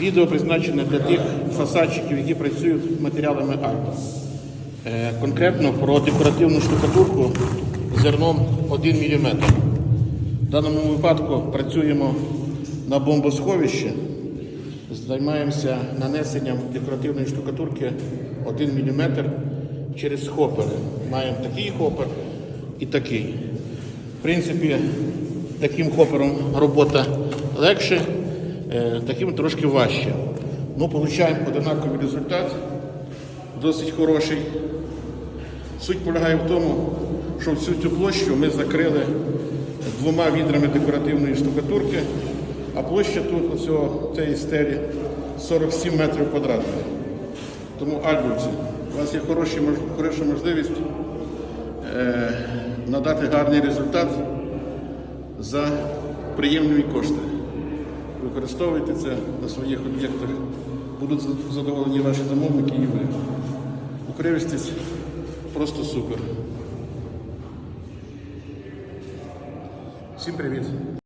Відео призначене для тих фасадчиків, які працюють матеріалами Альпа. Е, Конкретно про декоративну штукатурку зерном 1 мм. В даному випадку працюємо на бомбосховищі, займаємося нанесенням декоративної штукатурки 1 мм через хопери. Маємо такий хопер і такий. В принципі, таким хопером робота легше, таким трошки важче. Ну, отримуємо однаковий результат, досить хороший. Суть полягає в тому, що всю цю площу ми закрили двома відрами декоративної штукатурки, а площа тут оцього, цієї стелі 47 метрів квадратних. Тому альбовці, у вас є хороша можливість е, надати гарний результат за приємні кошти. Використовуйте це на своїх об'єктах. Будуть задоволені ваші замовники і ви. Укривістість просто супер. Всім привіт!